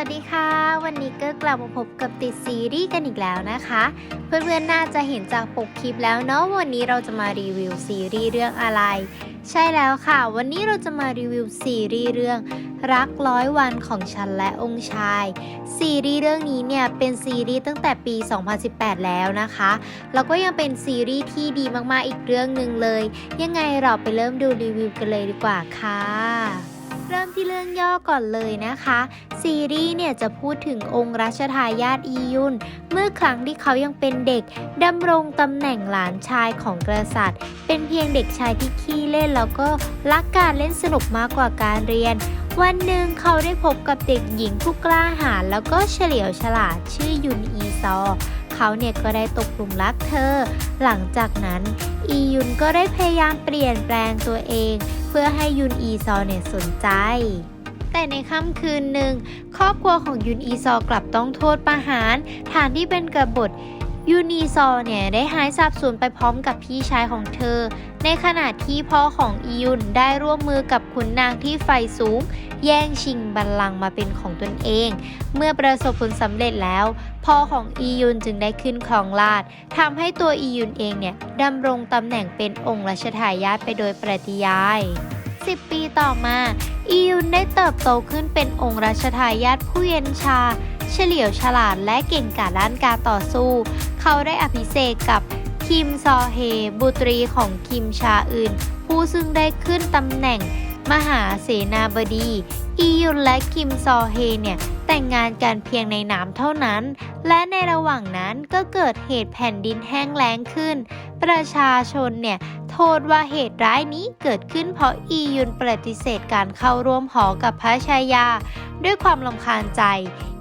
วัสดีค่ะ วันนี้ก็กลับมาพบกับติดซีรีส์กันอีกแล้วนะคะ เพื่อนๆน่าจะเห็นจากปกคลิปแล้วเนาะวันนี้เราจะมารีวิวซีรีส์เรื่องอะไร ใช่แล้วค่ะ วันนี้เราจะมารีวิวซีรีส์เรื่องรักร้อยวันของฉันและองค์ชาย ซีรีส์เรื่องนี้เนี่ยเป็นซีรีส์ตั้งแต่ปี 2018 แล้วนะคะแล้วก็ยังเป็นซีรีส์ที่ดีมากๆอีกเรื่องหนึ่งเลย ยังไงเราไปเริ่มดูรีวิวกันเลยดีกว่าค่ะเริ่มที่เรื่องย่อก่อนเลยนะคะ ซีรีส์เนี่ยจะพูดถึงองค์รัชทายาทอียุน เมื่อครั้งที่เขายังเป็นเด็กดำรงตำแหน่งหลานชายของกษัตริย์ เป็นเพียงเด็กชายที่ขี้เล่นแล้วก็รักการเล่นสนุกมากกว่าการเรียน วันหนึ่งเขาได้พบกับเด็กหญิงผู้กล้าหาญแล้วก็เฉลียวฉลาดชื่อยุนอีซอเขาเนี่ยก็ได้ตกหลุมรักเธอ หลังจากนั้น อียุนก็ได้พยายามเปลี่ยนแปลงตัวเอง เพื่อให้ยุนอีซอเนี่ยสนใจ แต่ในค่ำคืนหนึ่ง ครอบครัวของยุนอีซอกลับต้องโทษประหาร ฐานที่เป็นกบฏยุนีซอเนี่ยได้หายสาบสูญไปพร้อมกับพี่ชายของเธอ ในขณะที่พ่อของอียุนได้ร่วมมือกับขุนนางที่ไฟสูง แย่งชิงบัลลังก์มาเป็นของตนเอง เมื่อประสบผลสำเร็จแล้ว พ่อของอียุนจึงได้ขึ้นครองราชทำให้ตัวอียุนเองเนี่ยดำรงตำแหน่งเป็นองค์รัชทายาทไปโดยปริยาย 10 ปีต่อมา อียุนได้เติบโตขึ้นเป็นองค์รัชทายาทผู้เย็นชา เฉลียวฉลาดและเก่งกาจด้านการต่อสู้ เขาได้อภิเษกกับคิมซอเฮ บุตรีของคิมชาอื่น ผู้ซึ่งได้ขึ้นตำแหน่งมหาเสนาบดี อียุนและคิมซอเฮเนี่ยแต่งงานกันเพียงในน้ำเท่านั้น และในระหว่างนั้นก็เกิดเหตุแผ่นดินแห้งแล้งขึ้น ประชาชนเนี่ยโทษว่าเหตุร้ายนี้เกิดขึ้นเพราะอียุนปฏิเสธการเข้าร่วมหอกับพระชายา ด้วยความลำคาญใจ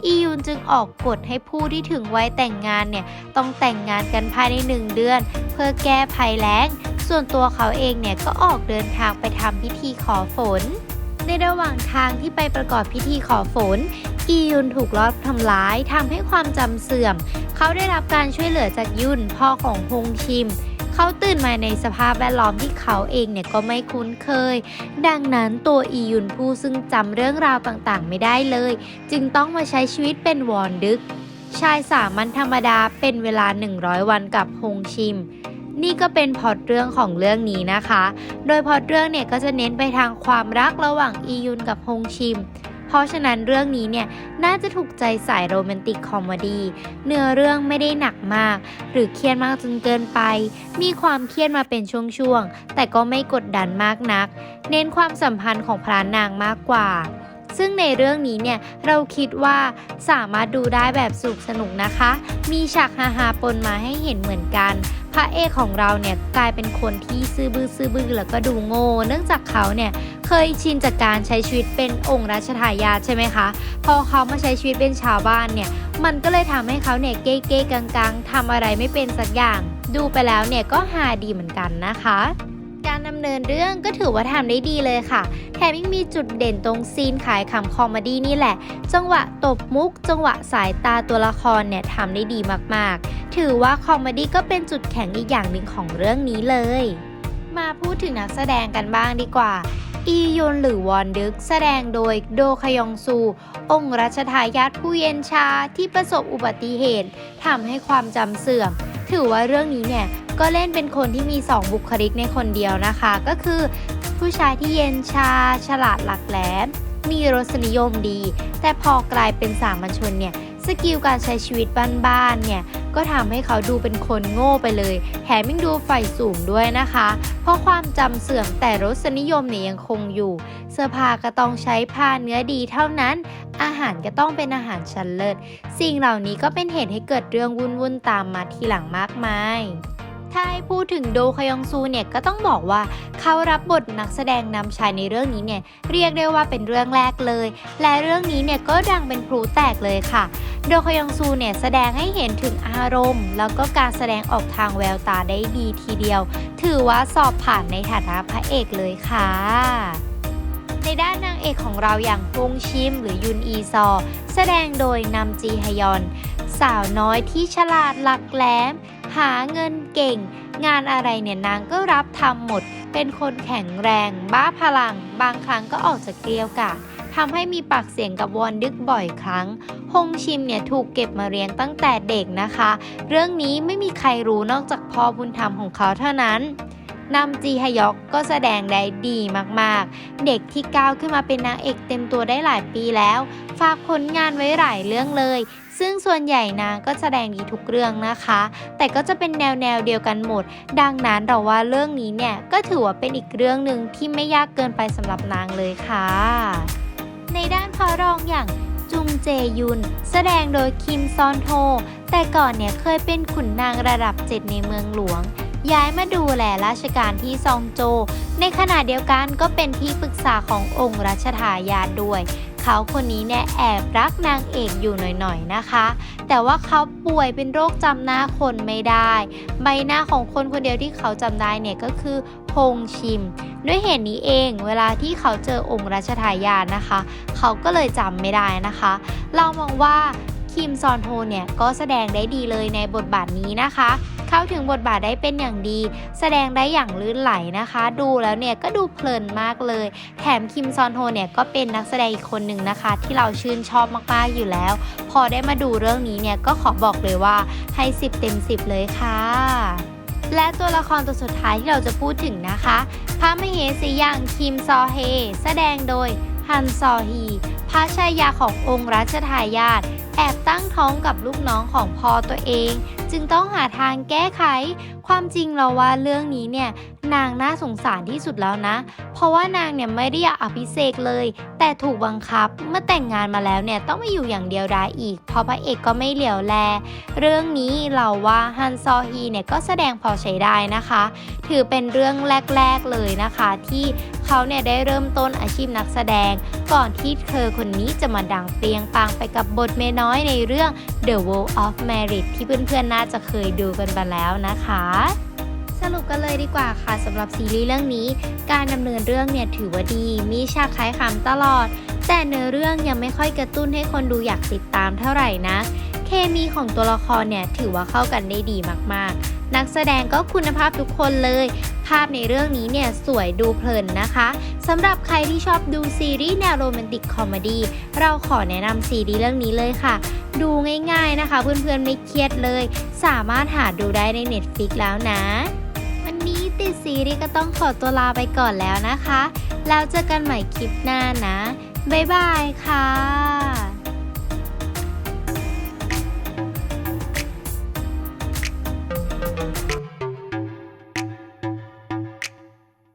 อียุนจึงออกกฎให้ผู้ที่ถึงวัยแต่งงานเนี่ยต้องแต่งงานกันภายในหนึ่งเดือน เพื่อแก้ภัยแล้ง ส่วนตัวเขาเองเนี่ยก็ออกเดินทางไปทำพิธีขอฝน ในระหว่างทางที่ไปประกอบพิธีขอฝน อียุนถูกลอบทำร้ายทำให้ความจำเสื่อม เขาได้รับการช่วยเหลือจากยุนพ่อของฮงชิม เขาตื่นมาในสภาพแวดล้อมที่เขาเองเนี่ยก็ไม่คุ้นเคย ดังนั้นตัวอียุนผู้ซึ่งจำเรื่องราวต่างๆ ไม่ได้เลย จึงต้องมาใช้ชีวิตเป็นวอนดึก ชายสามัญธรรมดาเป็นเวลา 100 วันกับฮงชิม นี่ก็เป็นพอตเรื่องของเรื่องนี้นะคะ โดยพอตเรื่องเนี่ยก็จะเน้นไปทางความรักระหว่างอียุนกับฮงชิม เพราะฉะนั้นเรื่องนี้เนี่ยน่าจะถูกใจสายโรแมนติกคอมเมดี้ เนื้อเรื่องไม่ได้หนักมาก หรือเครียดมากจนเกินไป มีความเครียดมาเป็นช่วงๆ แต่ก็ไม่กดดันมากนัก เน้นความสัมพันธ์ของพระนางมากกว่าซึ่งในเรื่องนี้เนี่ยเราคิดว่าสามารถดูได้แบบสนุกสนุกนะคะ มีฉากฮาๆปนมาให้เห็นเหมือนกัน พระเอกของเราเนี่ยกลายเป็นคนที่ซื่อบื้อซื่อบื้อแล้วก็ดูโง่เนื่องจากเขาเนี่ยเคยชินจากการใช้ชีวิตเป็นองค์รัชทายาทใช่ไหมคะ พอเขามาใช้ชีวิตเป็นชาวบ้านเนี่ยมันก็เลยทำให้เขาเนี่ยเก้เก้กังกังๆทำอะไรไม่เป็นสักอย่าง ดูไปแล้วเนี่ยก็ฮาดีเหมือนกันนะคะ ดำเนินเรื่องก็ถือว่าทำได้ดีเลยค่ะ แถมยังมีจุดเด่นตรงซีนขายขำคอมเมดี้นี่แหละ จังหวะตบมุก จังหวะสายตาตัวละครเนี่ยทำได้ดีมากๆ ถือว่าคอมเมดี้ก็เป็นจุดแข็งอีกอย่างหนึ่งของเรื่องนี้เลย มาพูดถึงนักแสดงกันบ้างดีกว่าอียนหรือวอนดึกแสดงโดยโดคยองซู องค์รัชทายาทผู้เย็นชาที่ประสบอุบัติเหตุทำให้ความจำเสื่อม ถือว่าเรื่องนี้เนี่ย ก็เล่นเป็นคนที่มี 2 บุคลิกในคนเดียวนะคะ ก็คือ ผู้ชายที่เย็นชา ฉลาดหลักแหลม มีรสนิยมดี แต่พอกลายเป็นสามัญชนเนี่ยสกิลการใช้ชีวิตบ้านๆเนี่ยก็ทำให้เขาดูเป็นคนโง่ไปเลย แถมยังดูไฟสูงด้วยนะคะ เพราะความจำเสื่อมแต่รสนิยมเนี่ยยังคงอยู่ เสื้อผ้าก็ต้องใช้ผ้าเนื้อดีเท่านั้น อาหารก็ต้องเป็นอาหารชั้นเลิศ สิ่งเหล่านี้ก็เป็นเหตุให้เกิดเรื่องวุ่นๆตามมาทีหลังมากมาย ถ้าให้พูดถึงโดคยองซูเนี่ยก็ต้องบอกว่าเขารับบทนักแสดงนำชายในเรื่องนี้เนี่ยเรียกได้ว่าเป็นเรื่องแรกเลย และเรื่องนี้เนี่ยก็ดังเป็นพลุแตกเลยค่ะ โดคยองซูเนี่ยแสดงให้เห็นถึงอารมณ์ แล้วก็การแสดงออกทางแววตาได้ดีทีเดียว ถือว่าสอบผ่านในฐานะพระเอกเลยค่ะในด้านนางเอกของเราอย่างฮงชิมหรือยุนอีซอ แสดงโดยนำจีฮยอน สาวน้อยที่ฉลาดหลักแหลม หาเงินเก่ง งานอะไรเนี่ยนางก็รับทำหมด เป็นคนแข็งแรง บ้าพลัง บางครั้งก็ออกจากเกลียวกาดทำให้มีปากเสียงกับวอนดึกบ่อยครั้ง ฮงชิมเนี่ยถูกเก็บมาเลี้ยงตั้งแต่เด็กนะคะ เรื่องนี้ไม่มีใครรู้นอกจากพ่อบุญธรรมของเขาเท่านั้น นำจีฮยอกก็แสดงได้ดีมากๆ เด็กที่ก้าวขึ้นมาเป็นนางเอกเต็มตัวได้หลายปีแล้ว ฝากผลงานไว้หลายเรื่องเลย ซึ่งส่วนใหญ่นางก็แสดงดีทุกเรื่องนะคะ แต่ก็จะเป็นแนวแนวเดียวกันหมด ดังนั้นเราว่าเรื่องนี้เนี่ยก็ถือว่าเป็นอีกเรื่องหนึ่งที่ไม่ยากเกินไปสำหรับนางเลยค่ะ ในด้านพระรองอย่างจุงเจยุน แสดงโดยคิมซอนโฮแต่ก่อนเนี่ยเคยเป็นขุนนางระดับเจ็ดในเมืองหลวง ย้ายมาดูแลราชการที่ซองโจ ในขณะเดียวกันก็เป็นที่ปรึกษาขององค์รัชทายาทด้วย เขาคนนี้เนี่ยแอบรักนางเอกอยู่หน่อยๆนะคะ แต่ว่าเขาป่วยเป็นโรคจำหน้าคนไม่ได้ ใบหน้าของคนคนเดียวที่เขาจำได้เนี่ยก็คือฮงชิม ด้วยเหตุนี้เองเวลาที่เขาเจอองค์รัชทายาทนะคะ เขาก็เลยจำไม่ได้นะคะ เรามองว่าคิมซอนโฮเนี่ยก็แสดงได้ดีเลยในบทบาทนี้นะคะ เข้าถึงบทบาทได้เป็นอย่างดี แสดงได้อย่างลื่นไหลนะคะ ดูแล้วเนี่ยก็ดูเพลินมากเลย แถมคิมซอนโฮเนี่ยก็เป็นนักแสดงอีกคนหนึ่งนะคะ ที่เราชื่นชอบมากๆอยู่แล้ว พอได้มาดูเรื่องนี้เนี่ยก็ขอบอกเลยว่าให้ 10 เต็ม 10 เลยค่ะและตัวละครตัวสุดท้ายที่เราจะพูดถึงนะคะ พระมเหสีอย่างคิมซอเฮ แสดงโดยฮันซอฮี พระชายาขององค์รัชทายาท แอบตั้งท้องกับลูกน้องของพ่อตัวเอง จึงต้องหาทางแก้ไข ความจริงเราว่าเรื่องนี้เนี่ยนางน่าสงสารที่สุดแล้วนะ เพราะว่านางเนี่ยไม่ได้อยากอภิเษกเลย แต่ถูกบังคับเมื่อแต่งงานมาแล้วเนี่ยต้องมาอยู่อย่างเดียวดายอีก เพราะพระเอกก็ไม่เหลียวแล เรื่องนี้เราว่าฮันซอฮีเนี่ยก็แสดงพอใช้ได้นะคะ ถือเป็นเรื่องแรก ๆเลยนะคะ ที่เขาเนี่ยได้เริ่มต้นอาชีพนักแสดง ก่อนที่เธอคนนี้จะมาดังเปรียงปังไปกับบทเมน้อยในเรื่อง The World of Merit ที่เพื่อนๆน่าจะเคยดูกันไปแล้วนะคะสรุปกันเลยดีกว่าค่ะสำหรับซีรีส์เรื่องนี้ การดำเนินเรื่องเนี่ยถือว่าดี มีฉากคล้ายคำตลอด แต่เนื้อเรื่องยังไม่ค่อยกระตุ้นให้คนดูอยากติดตามเท่าไหร่นะ เคมีของตัวละครเนี่ยถือว่าเข้ากันได้ดีมากๆ นักแสดงก็คุณภาพทุกคนเลย ภาพในเรื่องนี้เนี่ยสวยดูเพลินนะคะ สำหรับใครที่ชอบดูซีรีส์แนวโรแมนติกคอมเมดี้เราขอแนะนำซีรีส์เรื่องนี้เลยค่ะ ดูง่ายๆนะคะ เพื่อนๆไม่เครียดเลย สามารถหาดูได้ใน Netflix แล้วนะ วันนี้ติดซีรีส์ก็ต้องขอตัวลาไปก่อนแล้วนะคะ แล้วเจอกันใหม่คลิปหน้านะ บ๊ายบายค่ะ